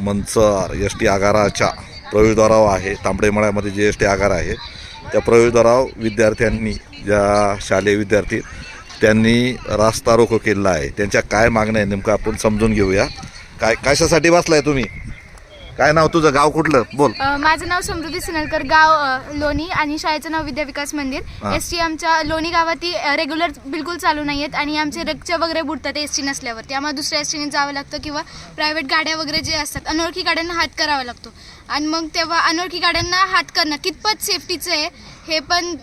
Manchar S T आगाराच्या प्रवेशद्वारावर आहे. तांबडेमळ्यामध्ये जे एस टी आगार आहे त्या प्रवेशद्वारावर विद्यार्थ्यांनी ज्या शालेय विद्यार्थी त्यांनी रास्ता रोको केलेला आहे. त्यांच्या काय मागण्या आहे नेमकं आपण समजून घेऊया. काय कशासाठी बसलाय तुम्ही? काय नाव तुझं? गाव कुठलं? बोल. अ, माझं नाव समृद्धी सिनलकर गाव अ, लोणी आणि शाळेचं नाव विद्या विकास मंदिर. एस टी आमच्या लोणी गावाती रेग्युलर बिलकुल चालू नाही आहेत आणि आमचे रिक्षा वगैरे बुडतात एस टी नसल्यावरती आम्हाला दुसऱ्या एस टीने जावं लागतं किंवा प्रायव्हेट गाड्या वगैरे जे असतात अनोळखी गाड्यांना हात करावा लागतो. आणि मग तेव्हा अनोळखी गाड्यांना हात करणं कितपत सेफ्टीचं आहे हे पण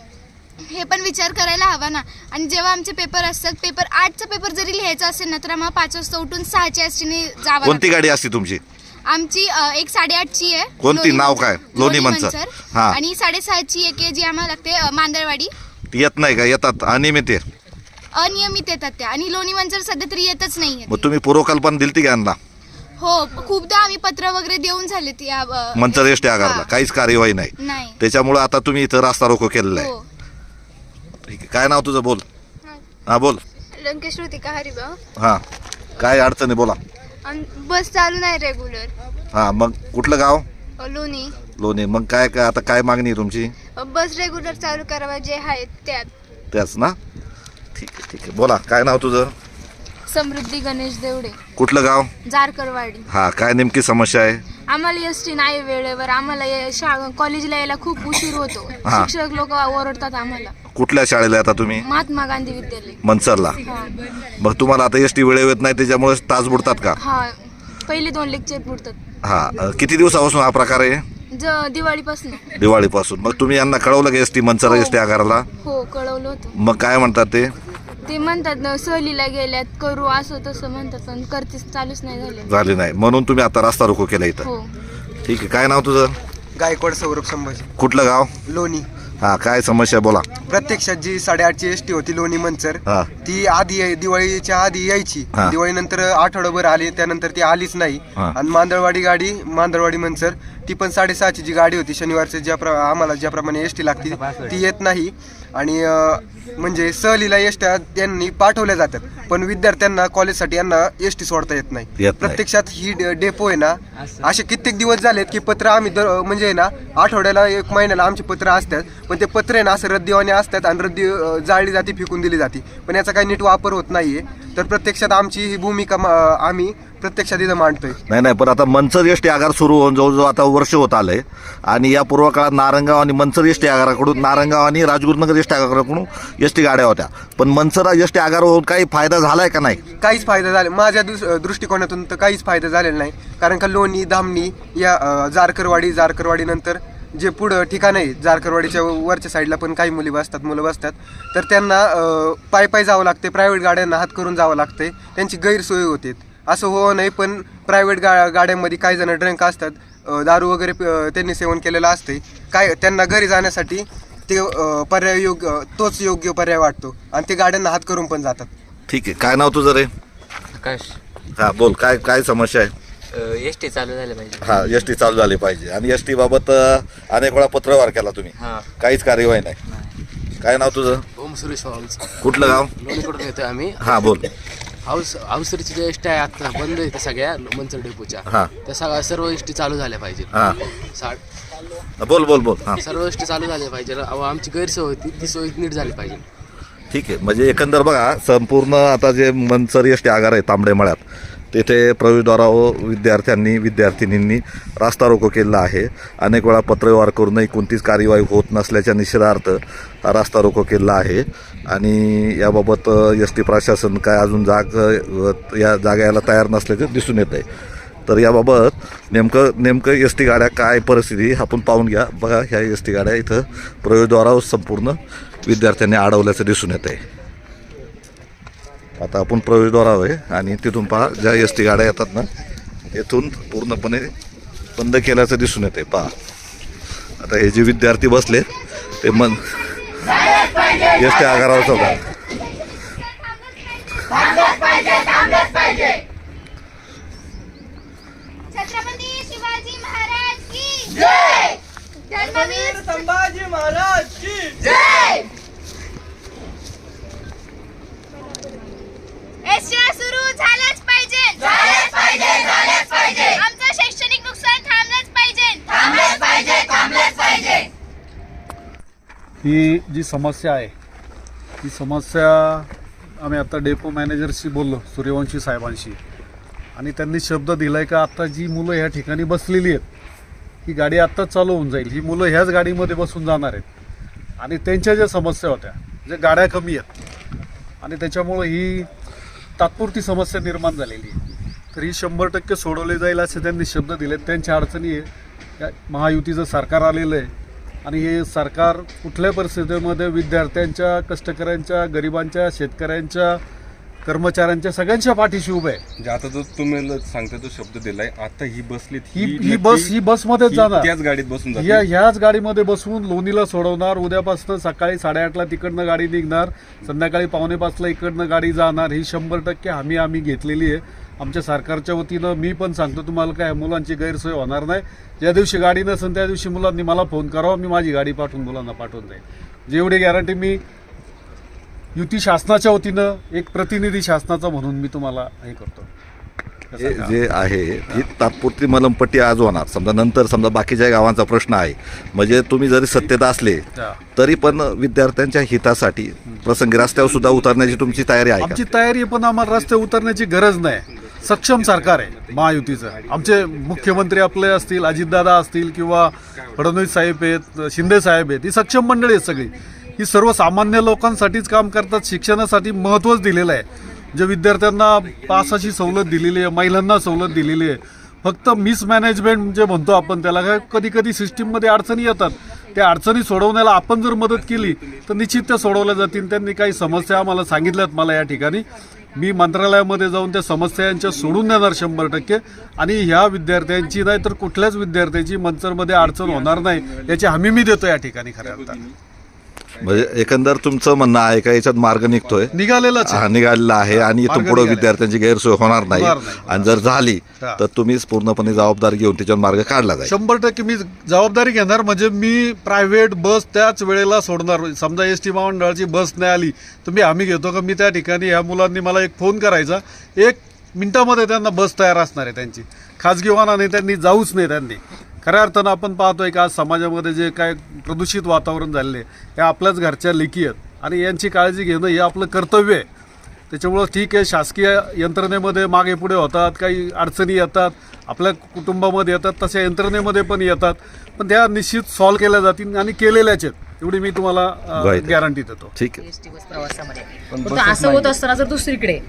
हे पण विचार करायला हवा ना. आणि जेव्हा आमचे पेपर असतात पेपर आठचा पेपर जरी लिहायचा असेल ना तर आम्हाला पाच वाजता उठून सहाच्या एस टीने जावं कोणती लागतं. गाडी असते तुमची? आमची अ, एक साडेआठची आहे. कोणती? लोणी नाव मंचर. काय? लोणी मंचर. हा. आणि साडेसहाची एक आहे जी आम्हाला लागते अ, मांदळवाडी. ती येत नाही का? येतात. अनियमित आहे. अनियमित येतात त्या. आणि लोणी मंचर सध्या तरी येतच नाही मग तुम्ही पूर्वकल्पना दिलती का यांना? हो खूपदा आम्ही पत्र वगैरे देऊन झाले ती या, अ, मंचर एस टी आगारला. हा. काहीच कार्यवाही नाही. नाही. त्याच्यामुळे आता तुम्ही इथं रास्ता रोको केलेला आहे. हो. ठीक आहे. काय नाव तुझं? बोल. हा. बोल. लंकेश श्रुतिका हरिभाऊ. हा. काय अडचणी? बोला. बस चालू नाही रेग्युलर हा मग कुठलं गाव? लोणी. लोणी. मग काय काय आता काय मागणी आहे तुमची? बस रेग्युलर चालू करावा जे आहेत त्यात. त्याच ना? ठीक आहे ठीक आहे. बोला काय नाव तुझं? समृद्धी गणेश देवडे. कुठलं गाव? जारकरवाडी. हा काय नेमकी समस्या आहे? आम्हाला एस टी नाही वेळेवर. आम्हाला ये- शा- कॉलेजला यायला खूप उशीर होतो. हा. शिक्षक लोक ओरडतात आम्हाला. कुठल्या शाळेला आता तुम्ही? महात्मा गांधी विद्यालय. मनसरला. हा. मग तुम्हाला आता एस टी वेळेवर येत नाही त्याच्यामुळे तास बुडतात का? हा. पहिले दोन लेक्चर पुरतात हा. अ, किती दिवसापासून हा प्रकार आहे? ज दिवाळीपासून. दिवाळीपासून. मग तुम्ही यांना कळवलं का S T Mansar S T आगाराला? हो कळवलं होतं. मग काय म्हणतात ते? ते म्हणतात ना सहलीला गेल्यात करू असं तसं म्हणतात पण करतेच चालूच नाही झाले. झाले नाही. म्हणून तुम्ही आता रस्ता रोको केला इथं. हो. ठीक आहे. काय नाव तुझं? गायकवाड सौरभ संभाजी. कुठलं गाव? लोणी. हा काय समस्या बोला. प्रत्यक्षात जी साडेआठची एस टी होती लोणी मंचर हा. ती आधी याय- दिवाळीच्या आधी यायची. हा. दिवाळीनंतर आठवडाभर आली त्यानंतर ती आलीच नाही. हा. आणि मांदळवाडी गाडी मांदळवाडी मंचर ती पण साडेसहाची जी गाडी होती शनिवारची ज्या प्र आम्हाला ज्याप्रमाणे एस टी लागती ती येत नाही. आणि म्हणजे सहलीला एस ट्या त्यांनी पाठवल्या जातात. पण विद्यार्थ्यांना कॉलेजसाठी यांना एस टी सोडता येत नाही. नाही. प्रत्यक्षात ही डे- डेपो आहे ना असे कित्येक दिवस झालेत की पत्र आम्ही दर म्हणजे आहे ना आठवड्याला एक महिन्याला आमचे पत्र असतात. पण ते पत्र आहे ना असं रद्दीवाने असतात आणि रद्दी अं, जाळली जाते फेकून दिली जाते. पण याचा काही नीट वापर होत नाहीये. तर प्रत्यक्षात आमची ही भूमिका मा- आम्ही प्रत्यक्षात इथं मांडतोय. नाही नाही पण आता मनसर एस टी आगार सुरू होऊन जवळजवळ आता वर्ष होत आलंय. आणि या पूर्व काळात नारंगाव आणि मनसर एस टी आगाराकडून नारंगाव आणि राजगुरुनगर एस टी आगाराकडून एस टी गाड्या होत्या. पण मनसर एस टी आगार होऊन काही फायदा झालाय का नाही? काहीच फायदा झाला माझ्या दृष्टिकोनातून तर काहीच फायदा झालेला नाही. कारण का लोणी धामणी या अं, जारकरवाडी जारकरवाडी नंतर जे पुढं ठिकाण आहे जारकरवाडीच्या वरच्या साईडला पण काही मुली बसतात मुलं बसतात. तर त्यांना अं, पाय पाय जावं लागते प्रायव्हेट गाड्यांना हात करून जावं लागते त्यांची गैरसोय होते. असं हो नाही पण प्रायव्हेट गा गाड्यांमध्ये काही जण ड्रंक असतात. दारू वगैरे त्यांनी सेवन केलेलं असते काय त्यांना घरी जाण्यासाठी ते पर्याय योग्य तोच योग्य पर्याय वाटतो. आणि ते गाड्यांना हात करून पण जातात. ठीक आहे. काय नाव तुझं रे? आकाश हा बोल. काय काय समस्या आहे? एस टी चालू झालं पाहिजे. हा एस टी चालू झाली पाहिजे. आणि एस टी बाबत अनेक वेळा पत्रव्यवहार केला तुम्ही. हां. काहीच कार्यवाही नाही. काय नाव तुझं? ओम सुरेश कुठलं गाव? लोणीकडून येतोय आम्ही. हा बोल. हाऊस हाऊसरीची जे एस टी आहे आता बंद आहे त्या सगळ्या मंचर डेपोच्या. हा. त्या सगळ्या सर्व एस टी चालू झाल्या पाहिजे. हा. सा- बोल बोल बोल. हा. सर्व एस टी चालू झाल्या पाहिजे. अहो, आमची गैरसोय होती ती सोय नीट झाली पाहिजे. ठीक आहे. म्हणजे एकंदर बघा संपूर्ण आता जे मनसर एस टी आगार आहे तांबडे मळ्यात तेथे प्रवेशद्वारावर विद्यार्थ्यांनी विद्यार्थिनींनी रास्ता रोको केलेला आहे. अनेक वेळा पत्रव्यवहार करूनही कोणतीच कार्यवाही होत नसल्याच्या निषेधार्थ हा रास्ता रोको केलेला आहे. आणि याबाबत एस टी प्रशासन काय अजून जाग या जागा यायला तयार नसल्याचे दिसून येत आहे. तर याबाबत नेमकं नेमकं एस टी गाड्या काय परिस्थिती आपण पाहून घ्या. बघा ह्या एस टी गाड्या इथं प्रवेशद्वारावर संपूर्ण विद्यार्थ्यांनी अडवल्याचं दिसून येत आहे. आता आपण प्रवेशद्वारावर आहे आणि तिथून पहा ज्या एस टी गाड्या येतात ना येथून पूर्णपणे बंद केल्याचं दिसून येते पहा. आता हे जे विद्यार्थी बसले ते मन एस टी आगारावर चौका छत्रपती शिवाजी महाराज की जय धर्मवीर संभाजी महाराज की एसट्या सुरू झाल्याच पाहिजे झाल्याच पाहिजे झाल्याच पाहिजे आमचं शैक्षणिक ही जी समस्या आहे ही समस्या आम्ही आता डेपो मॅनेजरशी बोललो सूर्यवंशी साहेबांशी. आणि त्यांनी शब्द दिलाय का आत्ता जी मुलं ह्या ठिकाणी बसलेली आहेत ही गाडी आत्ताच चालू होऊन जाईल. ही मुलं ह्याच गाडीमध्ये बसून जाणार आहेत. आणि त्यांच्या ज्या समस्या होत्या जे गाड्या कमी आहेत आणि त्याच्यामुळं ही तात्पुरती समस्या निर्माण झालेली आहे. तर ही शंभर टक्के सोडवली जाईल असे त्यांनी शब्द दिले त्यांच्या अडचणी आहे. महायुतीचं सरकार आलेलं आहे. आणि हे सरकार कुठल्या परिस्थितीमध्ये विद्यार्थ्यांच्या कष्टकऱ्यांच्या गरिबांच्या शेतकऱ्यांच्या कर्मचाऱ्यांच्या सगळ्यांच्या पाठीशी उभं आहे? म्हणजे आता जो तुम्ही ल- सांगता जो शब्द दिलाय आता ही बसलीत ही ही नक्की- बस ही बसमध्येच ही जाणार. त्याच गाडीत बसून या ह्याच गाडीमध्ये बसवून लोणीला सोडवणार उद्यापासून सकाळी साडेआठला तिकडनं गाडी निघणार संध्याकाळी पावणे पाचला इकडनं गाडी जाणार ही शंभर टक्के हमी आम्ही घेतलेली आहे. आमच्या सरकारच्या वतीनं मी पण सांगतो तुम्हाला काय मुलांची गैरसोय होणार नाही. ज्या दिवशी गाडी नसेल त्या दिवशी मुलांनी मला फोन करावा मी माझी गाडी पाठवून मुलांना पाठवून जाईल जेवढी गॅरंटी मी युती शासनाच्या वतीनं एक प्रतिनिधी शासनाचा म्हणून मी तुम्हाला हे करतो. हे जे आहे ही तात्पुरती मलमपट्टी आज होणार. समजा नंतर समजा बाकीच्या गावांचा प्रश्न आहे. म्हणजे तुम्ही जरी सत्तेत असले. तरी पण विद्यार्थ्यांच्या हितासाठी प्रसंगी रस्त्यावर सुद्धा उतरण्याची तुमची तयारी आहे आमची तयारी पण आम्हाला रस्ते उतरण्याची गरज नाही. सक्षम सरकार आहे महायुतीचं. आमचे मुख्यमंत्री आपले असतील अजितदादा असतील किंवा फडणवीस साहेब आहेत शिंदे साहेब आहेत ही सक्षम मंडळी आहेत सगळी. ही सर्वसामान्य लोकांसाठीच काम करतात शिक्षणासाठी महत्त्वच दिलेलं आहे. जे विद्यार्थ्यांना पासाची सवलत दिलेली आहे महिलांना सवलत दिलेली आहे फक्त मिसमॅनेजमेंट जे म्हणतो आपण त्याला काय कधी कधी सिस्टीममध्ये अडचणी येतात. त्या अडचणी सोडवण्याला आपण जर मदत केली तर निश्चित त्या सोडवल्या जातील. त्यांनी काही समस्या आम्हाला सांगितल्यात मला या ठिकाणी. मी मंत्रालयामध्ये जाऊन त्या समस्यांच्या सोडून देणार शंभर टक्के. आणि ह्या विद्यार्थ्यांची नाही तर कुठल्याच विद्यार्थ्याची मंचरमध्ये अडचण होणार नाही याची हमी मी देतो या ठिकाणी खऱ्या अर्थाने. म्हणजे एकंदर तुमचं म्हणणं आहे का याच्यात मार्ग निघतोय निघालेलंच आहे. हा निघालेला आहे आणि इथून मार्ग पुढे निघालेला. विद्यार्थ्यांची गैरसोय होणार नाही होणार नाही. आणि जर झाली हा. तर तुम्हीच पूर्णपणे जबाबदारी घेऊन त्याच्यावर मार्ग काढला जाईल शंभर टक्के मी जबाबदारी घेणार म्हणजे मी प्रायव्हेट बस त्याच वेळेला सोडणार समजा एस टी महामंडळाची बस नाही आली तर मी आम्ही घेतो का मी त्या ठिकाणी ह्या मुलांनी मला एक फोन करायचा एक मिनिटामध्ये त्यांना बस तयार असणार आहे त्यांची खाजगी वाहनाने त्यांनी जाऊच नाही त्यांनी खऱ्या अर्थानं आपण पाहतोय का आज समाजामध्ये जे काय प्रदूषित वातावरण झालेले आहे, हे आपल्याच घरच्या लेखी आहेत. आणि यांची काळजी घेणं हे आपलं कर्तव्य आहे. त्याच्यामुळं ठीक आहे शासकीय यंत्रणेमध्ये मागे पुढे होतात काही अडचणी येतात आपल्या कुटुंबामध्ये येतात तशा यंत्रणेमध्ये पण येतात. पण त्या निश्चित सॉल्व्ह केल्या जातील आणि केलेल्याच आहेत एवढी मी तुम्हाला. गॅरंटी देतो. ठीक आहे. प्रवासामध्ये. असं होत असताना जर दुसरीकडे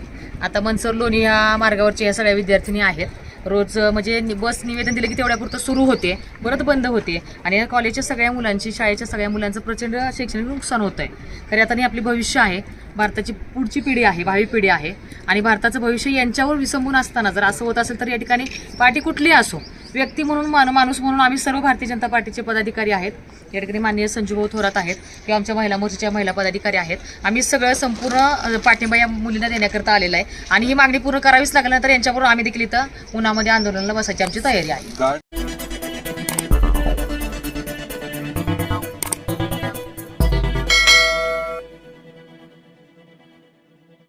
आता मनसर लोणी या मार्गावरचे या सगळ्या विद्यार्थिनी आहेत रोज म्हणजे बस निवेदन दिलं की तेवढ्यापुरतं सुरू होते परत बंद होते. आणि या कॉलेजच्या सगळ्या मुलांची शाळेच्या सगळ्या मुलांचं प्रचंड शैक्षणिक नुकसान होत आहे खरे आता हे आपली भविष्य आहे भारताची पुढची पिढी आहे भावी पिढी आहे. आणि भारताचं भविष्य यांच्यावर विसंबून असताना जर असं होत असेल तर या ठिकाणी पार्टी कुठली असो. व्यक्ती म्हणून मान माणूस म्हणून आम्ही सर्व भारतीय जनता पार्टीचे पदाधिकारी आहेत. या ठिकाणी माननीय संजूभाऊ थोरात आहेत. किंवा आमच्या महिला मोर्चाच्या महिला पदाधिकारी आहेत. आम्ही सगळं संपूर्ण पाठिंबा या मुलींना देण्याकरता आलेला आहे. आणि ही मागणी पूर्ण करावीच लागल्यानंतर यांच्याबरोबर आम्ही देखील इथं उन्हामध्ये आंदोलनाला बसायची आमची तयारी आहे.